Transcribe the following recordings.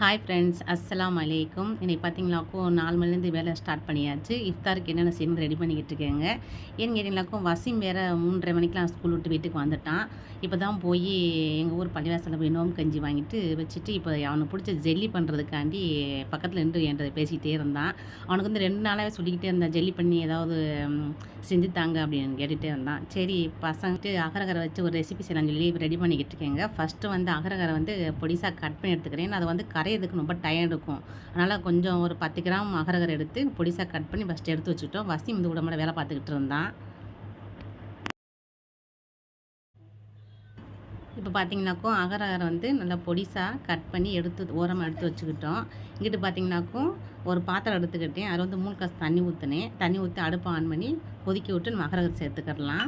Hi friends அஸ்ஸலாம் அலைக்கும் இன்னைக்கு பார்த்தீங்களாக்கும் நாலு மணிலேருந்து வேலை ஸ்டார்ட் பண்ணியாச்சு. இஃப்தாருக்கு என்னென்ன செய்யணும் ரெடி பண்ணிக்கிட்டு இருக்கேங்க. ஏன்னு கேட்டிங்களாக்கும் வசீம் வேறு மூன்றரை மணிக்கெலாம் ஸ்கூல் விட்டு வீட்டுக்கு வந்துட்டான். இப்போ தான் போய் எங்கள் ஊர் பள்ளிவாசலில் போய் நோம்பு கஞ்சி வாங்கிட்டு வச்சுட்டு இப்போ அவனுக்கு பிடிச்ச ஜெல்லி பண்ணுறதுக்காண்டி பக்கத்தில் நின்று என்கிட்ட பேசிக்கிட்டே இருந்தான். அவனுக்கு வந்து ரெண்டு நாளாகவே சொல்லிக்கிட்டே இருந்தான் ஜெல்லி பண்ணி ஏதாவது செஞ்சு தாங்க அப்படின்னு கேட்டுகிட்டே இருந்தான். சரி பசங்கிட்டு அகரகரை வச்சு ஒரு ரெசிபி செய்யலாம்னு சொல்லி ரெடி பண்ணிக்கிட்டு இருக்கேங்க. ஃபஸ்ட்டு வந்து அகரகரை வந்து பொடிசாக கட் பண்ணி எடுத்துக்கிறேன். அதை வந்து இதுக்கு ரொம்ப டயம் எடுக்கும். அதனால் கொஞ்சம் ஒரு பத்து கிராம் அகரகரை எடுத்து பொடிசாக கட் பண்ணி ஃபஸ்ட்டு எடுத்து வச்சுட்டோம் வசி வந்து உடம்புல வேலை பார்த்துக்கிட்டு இருந்தான். இப்போ பார்த்தீங்கன்னாக்கும் அகரகரை வந்து நல்லா பொடிசாக கட் பண்ணி எடுத்து ஓரமாக எடுத்து வச்சுக்கிட்டோம். இங்கிட்டு பார்த்தீங்கன்னாக்கும் ஒரு பாத்திரம் எடுத்துக்கிட்டேன். அதில் வந்து மூணு காசு தண்ணி ஊற்றினேன் தண்ணி ஊற்றி அடுப்பை ஆன் பண்ணி கொதிக்க விட்டு நம்ம அகரகரை சேர்த்துக்கிடலாம்.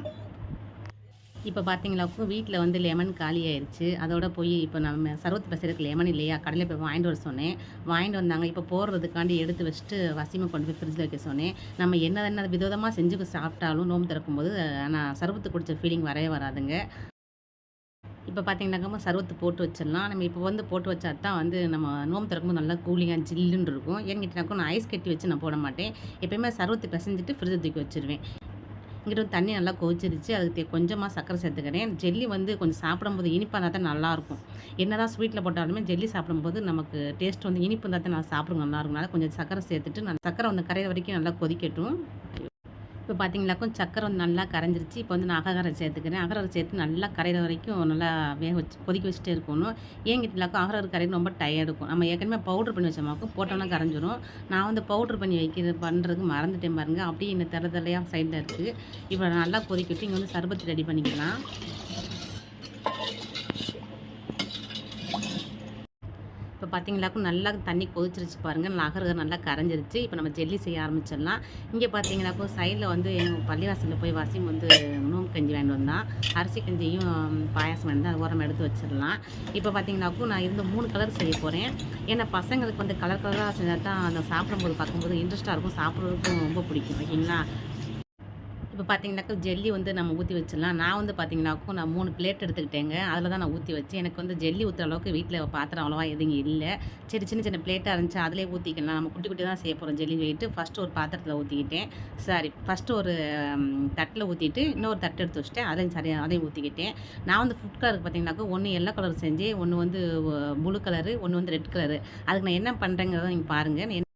இப்போ பார்த்தீங்களாக்கும் வீட்டில் வந்து லெமன் காலி ஆயிடுச்சு அதோட போய் இப்போ நம்ம சர்வத்து பசருக்கு லெமன் இல்லையா? கடையில் போய் வாங்கிட்டு வர சொன்னேன். வாங்கிட்டு வந்தாங்க. இப்போ போடுறதுக்காண்டி எடுத்து வச்சுட்டு வசிமை கொண்டு போய் ஃப்ரிட்ஜில் வைக்க சொன்னேன். நம்ம என்ன என்ன விதவிதமாக செஞ்சு சாப்பிட்டாலும் நோம்பு திறக்கும்போது ஆனால் சர்வத்து குடித்த ஃபீலிங் வரவே வராதுங்க. இப்போ பார்த்தீங்கன்னாக்கா சர்வத்து போட்டு வச்சிடலாம். நம்ம இப்போ வந்து போட்டு வச்சா தான் வந்து நம்ம நோம்பு திறக்கும்போது நல்லா கூலிங்காக ஜில்லுன்னு இருக்கும். ஏன்னு கேட்டிங்கனாக்கா நான் ஐஸ் கட்டி வச்சு நான் போட மாட்டேன். எப்பயுமே சர்வத்து பிசைஞ்சிட்டு ஃப்ரிட்ஜை தூக்கி வச்சுருவேன். இங்கிட்ட தண்ணி நல்லா கொதிச்சிருச்சு. அதுக்கு கொஞ்சமாக சர்க்கரை சேர்த்துக்கிறேன். ஜெல்லி வந்து கொஞ்சம் சாப்பிடும்போது இனிப்பாக இருந்தால் தான் நல்லாயிருக்கும். என்ன தான் ஸ்வீட்டில் போட்டாலுமே ஜெல்லி சாப்பிடும்போது நமக்கு டேஸ்ட் வந்து இனிப்பு இருந்தால் தான் நல்லா சாப்பிடுங்க நல்லாயிருக்கும் கொஞ்சம் சர்க்கரை சேர்த்துட்டு நான் சர்க்கரை வந்து கரையை வரைக்கும் நல்லா கொதிக்கட்டும். இப்போ பார்த்தீங்களாக்கும் சக்கரை வந்து நல்லா கரைஞ்சிருச்சு. இப்போ வந்து நான் அககரை சேர்த்துக்கிறேன். அகரை சேர்த்து நல்லா கரையிற வரைக்கும் நல்லா வேக வச்சு கொதிக்க வச்சுட்டே இருக்கணும். ஏன் கிட்டலாக்கும் அகரை கரைக்கு ரொம்ப டயர்ட் இருக்கும். நம்ம ஏற்கனவே பவுடர் பண்ணி வச்சோமாக்கும் போட்டோம்னா கரைஞ்சிரும். நான் வந்து பவுடர் பண்ணி வைக்கிறது பண்ணுறதுக்கு மறந்துட்டேன் பாருங்கள் அப்படியே இந்த தர தலையாக சைடில் இருக்குது இப்போ நல்லா கொதிக்கிட்டு இங்கே வந்து சர்பத்து ரெடி பண்ணிக்கலாம். இப்போ பார்த்தீங்களாக்கும் நல்லா தண்ணி கொதிச்சிருச்சு பாருங்கள் நகருக நல்லா கரைஞ்சிருச்சு. இப்போ நம்ம ஜெல்லி செய்ய ஆரம்பிச்சிடலாம். இங்கே பார்த்தீங்கன்னாக்கும் சைடில் வந்து எங்கள் பள்ளிவாசலில் போய் வாசியும் வந்து உணவு கஞ்சி வாங்கிட்டு வந்தான் அரிசி கஞ்சியும் பாயாசம் வந்து அது ஓரம் எடுத்து வச்சிடலாம். இப்போ பார்த்தீங்கன்னாக்கும் நான் இருந்து மூணு கலர் செய்ய போகிறேன் ஏன்னா பசங்களுக்கு வந்து கலர் கலராக செஞ்சால் தான் அந்த சாப்பிடும்போது பார்க்கும்போது இன்ட்ரெஸ்ட்டாக இருக்கும். சாப்பிட்றதுக்கும் ரொம்ப பிடிக்கும் ஓகேங்களா? இப்போ பார்த்தீங்கன்னாக்கா ஜெல்லி வந்து நம்ம ஊற்றி வச்சிடலாம். நான் வந்து பார்த்தீங்கன்னாக்கும் நான் மூணு பிளேட் எடுத்துக்கிட்டேங்க. அதில் தான் நான் ஊற்றி வச்சேன். எனக்கு வந்து ஜெல்லி ஊற்றுற அளவுக்கு வீட்டில் பாத்திரம் அவ்வளோவா எதுவும் இல்லை. சரி சின்ன சின்ன பிளேட்டாக இருந்துச்சு. அதிலே ஊற்றிக்கலாம் நம்ம குட்டி குட்டி தான் செய்ய போகிறோம் ஜெல்லி சொல்லிட்டு ஃபஸ்ட்டு ஒரு பாத்திரத்தில் ஊற்றிக்கிட்டேன் சாரி ஃபஸ்ட்டு ஒரு தட்டில் ஊற்றிட்டு இன்னொரு தட்டு எடுத்து வச்சுட்டேன். அதையும் சரியாக அதையும் ஊற்றிக்கிட்டேன் நான் வந்து ஃபுட் கலருக்கு பார்த்தீங்கன்னாக்கா ஒன்று எல்லோ கலர் செஞ்சு ஒன்று வந்து ப்ளூ கலரு ஒன்று வந்து ரெட் கலரு அதுக்கு நான் என்ன பண்ணுறேங்கிறத நீங்கள் பாருங்கள்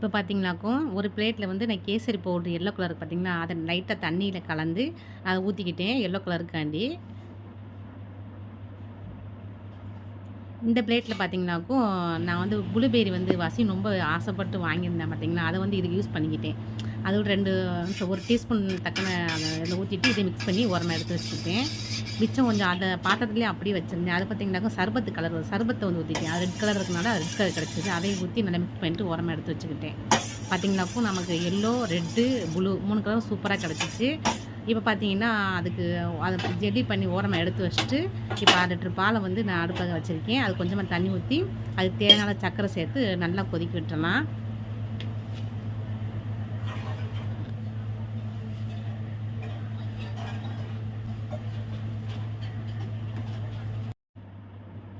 இப்போ பார்த்தீங்களாக்கும் ஒரு பிளேட்டில் வந்து நான் கேசரி பவுட்ரு எல்லோ கலருக்கு பார்த்தீங்கன்னா அதை லைட்டாக தண்ணியில் கலந்து அதை ஊற்றிக்கிட்டேன் எல்லோ கலருக்காண்டி. இந்த பிளேட்டில் பார்த்தீங்கன்னாக்கும் நான் வந்து ப்ளூபெரி வந்து வசி ரொம்ப ஆசைப்பட்டு வாங்கியிருந்தேன் பார்த்தீங்களா? அதை வந்து இதுக்கு யூஸ் பண்ணிக்கிட்டேன். அதோட ரெண்டு ஒரு டீஸ்பூன் தக்கன அதை இதில் ஊற்றிட்டு இதை மிக்ஸ் பண்ணி உரமாக எடுத்து வச்சுருக்கேன் மிச்சம் கொஞ்சம் அதை பாத்திரத்துலேயே அப்படியே வச்சுருந்தேன். அது பார்த்தீங்கன்னாக்கா சர்பத்து கலர் சர்பத்தை வந்து ஊற்றிட்டேன் அது ரெட் கலர் இருக்கனால அது ரெட் கலர் கிடச்சிது. அதையும் ஊற்றி நல்லா மிக்ஸ் பண்ணிட்டு உரமாக எடுத்து வச்சுக்கிட்டேன். பார்த்திங்கனாக்கும் நமக்கு எல்லோ ரெட்டு ப்ளூ மூணு கலரும் சூப்பராக கிடச்சிச்சு. இப்போ பார்த்தீங்கன்னா அதுக்கு அதை ஜெல்லி பண்ணி ஓரமாக எடுத்து வச்சுட்டு இப்போ அரை லிட்டர் பாலை வந்து நான் அடுப்பாக வச்சுருக்கேன். அது கொஞ்சமாக தண்ணி ஊற்றி அதுக்கு தேவையான சர்க்கரை சேர்த்து நல்லா கொதிக்க விட்டுறலாம்.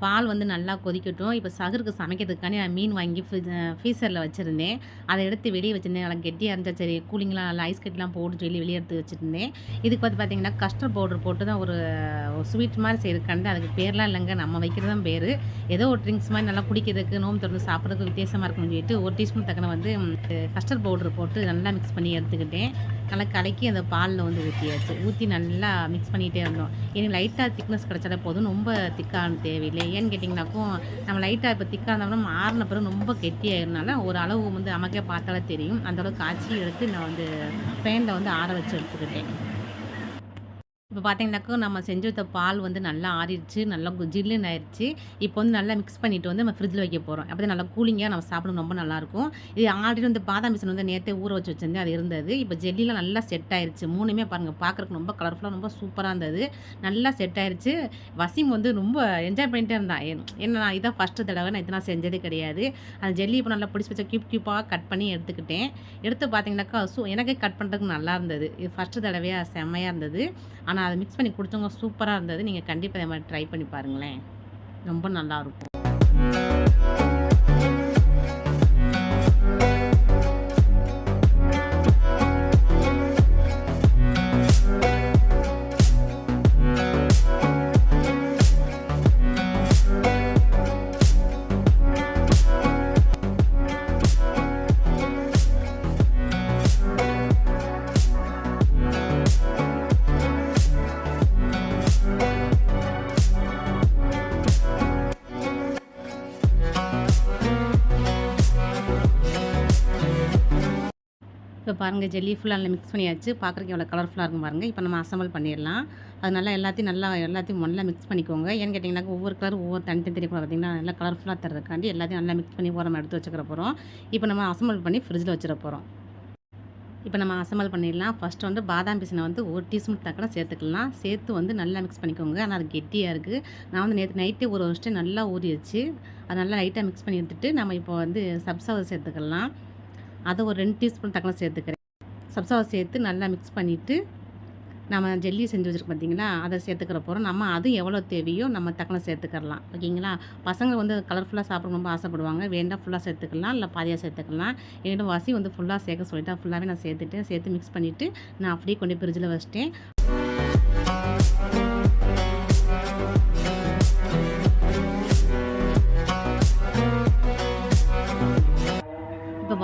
பால் வந்து நல்லா கொதிக்கட்டும். இப்போ சகருக்கு சமைக்கிறதுக்காண்டி நான் மீன் வாங்கி ஃப்ரீசரில் வச்சுருந்தேன். அதை எடுத்து வெளியே வச்சுருந்தேன். நல்லா கெட்டியாக இருந்தால் சரி கூலிங்லாம் நல்லா ஐஸ் கட்டிலாம் போட்டு சொல்லி வெளியே எடுத்து வச்சுருந்தேன். இதுக்கு வந்து பார்த்தீங்கன்னா கஸ்டர்ட் பவுடர் போட்டு தான் ஒரு ஸ்வீட் மாதிரி செய்யறதுக்காண்டி அதுக்கு பேர்லாம் இல்லைங்க. நம்ம வைக்கிறது தான் பேர். ஏதோ ஒரு ட்ரிங்க்ஸ் மாதிரி நல்லா குடிக்கிறதுக்கு நோம்பு திறந்து சாப்பிட்றதுக்கு வித்தியாசமாக இருக்கும்னு சொல்லிட்டு ஒரு டீஸ்பூன் தக்கன வந்து கஸ்டர்ட் பவுடர் போட்டு நல்லா மிக்ஸ் பண்ணி எடுத்துக்கிட்டேன். நல்லா கலக்கி அந்த பாலில் வந்து ஊற்றியாச்சு ஊற்றி நல்லா மிக்ஸ் பண்ணிகிட்டே இருந்தோம். எனக்கு லைட்டாக திக்னஸ் கிடச்சாலே போதும். ரொம்ப திக்கான தேவையில்லை. ஏன்னு கேட்டிங்கனாக்கும் நம்ம லைட்டாக இப்போ திக்காக இருந்தோம்னா மாறின பிறகு ரொம்ப கெட்டியாயிருந்தால ஒரு அளவு வந்து நமக்கே பார்த்தாலே தெரியும். அந்த அளவுக்கு காய்ச்சி எடுத்து நான் வந்து ஃபேனில் வந்து ஆற வச்சு எடுத்துக்கிட்டேன். இப்போ பார்த்தீங்கன்னாக்கா நம்ம செஞ்சு வைத்த பால் வந்து நல்லா ஆறிடுச்சு நல்லா கு- ஜில்லுன்னு ஆயிடுச்சு இப்போ வந்து நல்லா மிக்ஸ் பண்ணிவிட்டு வந்து நம்ம ஃப்ரிட்ஜில் வைக்க போகிறோம் அப்போ நல்லா கூலிங்காக நம்ம சாப்பிட ரொம்ப நல்லாயிருக்கும். இது ஆல்ரெடி வந்து பாதாம் மிஷின் வந்து நேற்றே ஊற வச்சு வச்சிருந்தேன் அது இருந்தது. இப்போ ஜெல்லிலாம் நல்லா செட் ஆயிடுச்சு மூணுமே பாருங்கள் பார்க்குறக்கு ரொம்ப கலர்ஃபுல்லாக ரொம்ப சூப்பராக இருந்தது. நல்லா செட் ஆயிடுச்சு வசீம் வந்து ரொம்ப என்ஜாய் பண்ணிட்டே இருந்தான். என்ன ஏன்னா நான் இதான் ஃபஸ்ட்டு தடவை நான் இதெல்லாம் செஞ்சதே கிடையாது. அந்த ஜெல்லி இப்போ நல்லா பிடிச்சி வச்ச கியூப் கியூப்பாக கட் பண்ணி எடுத்துக்கிட்டேன். எடுத்து பார்த்தீங்கன்னாக்கா சூ எனக்கே கட் பண்ணுறதுக்கு நல்லா இருந்தது. இது ஃபஸ்ட்டு தடவையாக செம்மையாக இருந்தது. ஆனால் அதை மிக்ஸ் பண்ணி கொடுத்தவங்க சூப்பராக இருந்தது. நீங்கள் கண்டிப்பாக இதை மாதிரி ட்ரை பண்ணி பாருங்களேன். ரொம்ப நல்லாயிருக்கும் பாருங்கள் ஜெல்லி ஃபுல்லாக நல்லா மிக்ஸ் பண்ணியாச்சு. பார்க்குறக்கு எவ்வளோ கலர்ஃபுல்லாக இருக்கும் பாருங்கள் இப்போ நம்ம அசம்பிள் பண்ணிடலாம். அது நல்லா எல்லாத்தையும் நல்லா எல்லாத்தையும் நல்லா மிக்ஸ் பண்ணிக்கோங்க. ஏன்னு கேட்டிங்கனாக்கா ஒவ்வொரு கலர் ஒவ்வொரு தனித்தனி தெரியக்கூடாது பார்த்திங்கன்னா நல்லா கலர்ஃபுல்லாக தர்றதுக்காண்டி எல்லாத்தையும் நல்லா மிக்ஸ் பண்ணி ஓரமாக எடுத்து வச்சுக்கிற போகிறோம் இப்போ நம்ம அசம்பிள் பண்ணி ஃப்ரிட்ஜில் வச்சிட போகிறோம் இப்போ நம்ம அசம்பல் பண்ணிடலாம். ஃபஸ்ட்டு வந்து பாதாம் பீசனை வந்து ஒரு டீஸ்பூன் தக்கட சேர்த்துக்கலாம். சேர்த்து வந்து நல்லா மிக்ஸ் பண்ணிக்கோங்க. ஆனால் அது கெட்டியாக இருக்குது நான் வந்து நேற்று நைட்டே ஒரு வருஷம் நல்லா ஊறிடுச்சு. அது நல்லா லைட்டாக மிக்ஸ் பண்ணி எடுத்துகிட்டு நம்ம இப்போ வந்து சப்சாவை சேர்த்துக்கலாம். அதை ஒரு ரெண்டு டீஸ்பூன் தக்கலை சேர்த்துக்கிறேன். சப்சாவை சேர்த்து நல்லா மிக்ஸ் பண்ணிவிட்டு நம்ம ஜெல்லி செஞ்சு வச்சுருக்கோம் பார்த்தீங்களா அதை சேர்த்துக்கிற போகிறோம் நம்ம அது எவ்வளோ தேவையோ நம்ம தக்கனை சேர்த்துக்கலாம் ஓகேங்களா? பசங்க வந்து கலர்ஃபுல்லாக சாப்பிட ரொம்ப ஆசைப்படுவாங்க. வேண்டாம் ஃபுல்லாக சேர்த்துக்கலாம். இல்லை பாதியாக சேர்த்துக்கலாம். என்னோட வசி வந்து ஃபுல்லாக சேர்க்க சொல்லிட்டா ஃபுல்லாகவே நான் சேர்த்துட்டேன். சேர்த்து மிக்ஸ் பண்ணிவிட்டு நான் அப்படியே கொண்டு ஃப்ரிட்ஜில் வச்சிட்டேன்.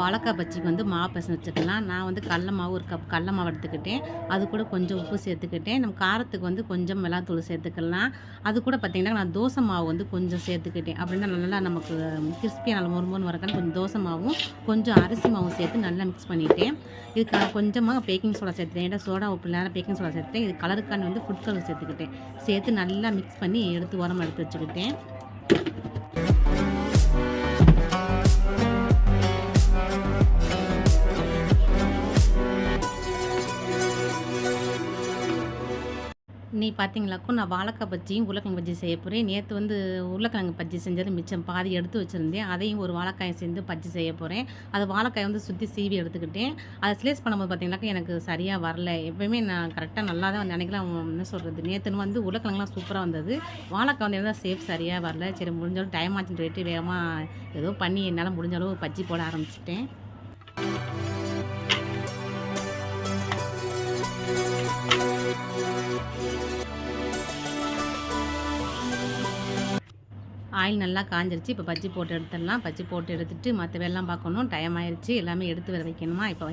வாழைக்காய் பஜ்ஜிக்கு வந்து மாவு பசங்க வச்சுக்கலாம் நான் வந்து கடல மாவு ஒரு கப் கடல மாவு எடுத்துக்கிட்டேன். அது கூட கொஞ்சம் உப்பு சேர்த்துக்கிட்டேன். நம்ம காரத்துக்கு வந்து கொஞ்சம் மிளகாத்தூள் சேர்த்துக்கலாம். அது கூட பார்த்திங்கன்னா நான் தோசை மாவு வந்து கொஞ்சம் சேர்த்துக்கிட்டேன். அப்படின்னா நல்லா நமக்கு கிறிஸ்பியாக நல்லா மொறு வரக்கான கொஞ்சம் தோசை மாவும் கொஞ்சம் அரிசி மாவும் சேர்த்து நல்லா மிக்ஸ் பண்ணிவிட்டேன் இதுக்கு கொஞ்சமாக பேக்கிங் சோடா சேர்த்துட்டேன். ஏன்னா சோடா உப்பு நேரம் பேக்கிங் சோடா சேர்த்துட்டேன். இது கலருக்கான வந்து ஃபுட் கலர் சேர்த்துக்கிட்டேன். சேர்த்து நல்லா மிக்ஸ் பண்ணி எடுத்து உரமாக எடுத்து வச்சுக்கிட்டேன். நீ பார்த்தீங்களாக்கும் நான் வாழைக்காய் பஜ்ஜியும் உருளைக்கிழங்கு பஜ்ஜி செய்ய போகிறேன் நேற்று வந்து உருளைக்கிழங்கு பஜ்ஜி செஞ்சது மிச்சம். பாதி எடுத்து வச்சுருந்தேன். அதையும் ஒரு வாழைக்காயை சேர்ந்து பஜ்ஜி செய்ய போகிறேன் அது வாழைக்காயை வந்து சுற்றி சீவி எடுத்துக்கிட்டேன். அதை ஸ்லேஸ் பண்ணும்போது பார்த்தீங்கன்னாக்கா எனக்கு சரியாக வரல. எப்போயுமே நான் கரெக்டாக நல்லா தான் நினைக்கலாம் என்ன சொல்கிறது நேற்றுன்னு வந்து உருளைக்கிழங்குலாம் சூப்பராக வந்தது. வாழைக்காய் வந்து எதாவது சேஃப் சரியாக வரல. சரி முடிஞ்சாலும் டைம் ஆச்சுன்னு சொல்லிட்டு வேகமாக ஏதோ பண்ணி என்னால் முடிஞ்ச அளவு பஜ்ஜி போட ஆரம்பிச்சிட்டேன். ஆயில் நல்லா காஞ்சிருச்சு. இப்போ பஜ்ஜி போட்டு எடுத்துடலாம். பஜ்ஜி போட்டு எடுத்துட்டு மற்ற வேலைலாம் பார்க்கணும். டைம் ஆயிடுச்சு எல்லாமே எடுத்து வர வைக்கணுமா? இப்போ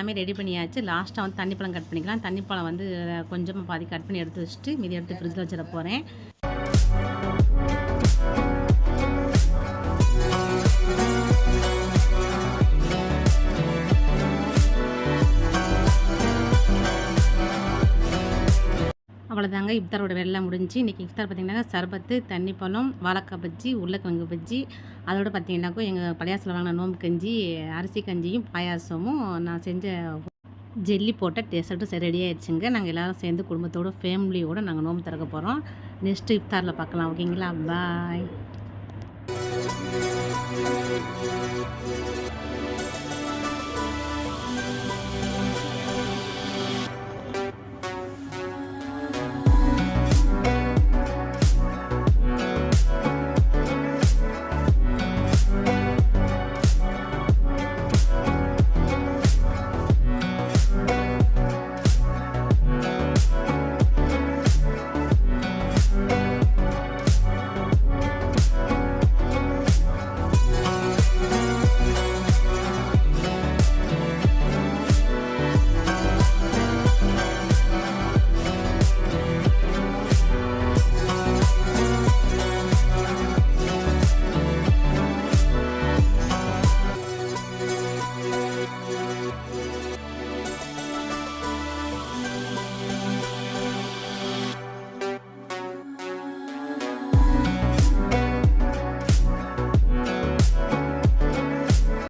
எல்லாமே ரெடி பண்ணியாச்சு. லாஸ்ட்டாக வந்து தண்ணி பழம் கட் பண்ணிக்கலாம். தண்ணி பழம் வந்து கொஞ்சமாக பாதி கட் பண்ணி எடுத்து வச்சுட்டு மீதி எடுத்து ஃப்ரிட்ஜில் வச்சிட போகிறேன் அவ்வளோதாங்க இஃப்தாரோட வெள்ளம் முடிஞ்சு இன்றைக்கி இஃப்தார் பார்த்திங்கன்னா சர்பத்து தண்ணி பழம் வாழைக்காய் பஜ்ஜி உருளைக்கிழங்கு பஜ்ஜி. அதோட பார்த்திங்கன்னாக்கோ எங்கள் பழையாசில் வாங்கின நோம்பு கஞ்சி அரிசி கஞ்சியும் பாயாசமும் நான் செஞ்ச ஜெல்லி போட்ட டெசர்ட்டும் ரெடி ஆயிடுச்சுங்க. நாங்கள் எல்லோரும் சேர்ந்து குடும்பத்தோடு ஃபேமிலியோடு நாங்கள் நோம்பு திறக்க போகிறோம் நெக்ஸ்ட்டு இஃப்தாரில் பார்க்கலாம். ஓகேங்களா? பாய்.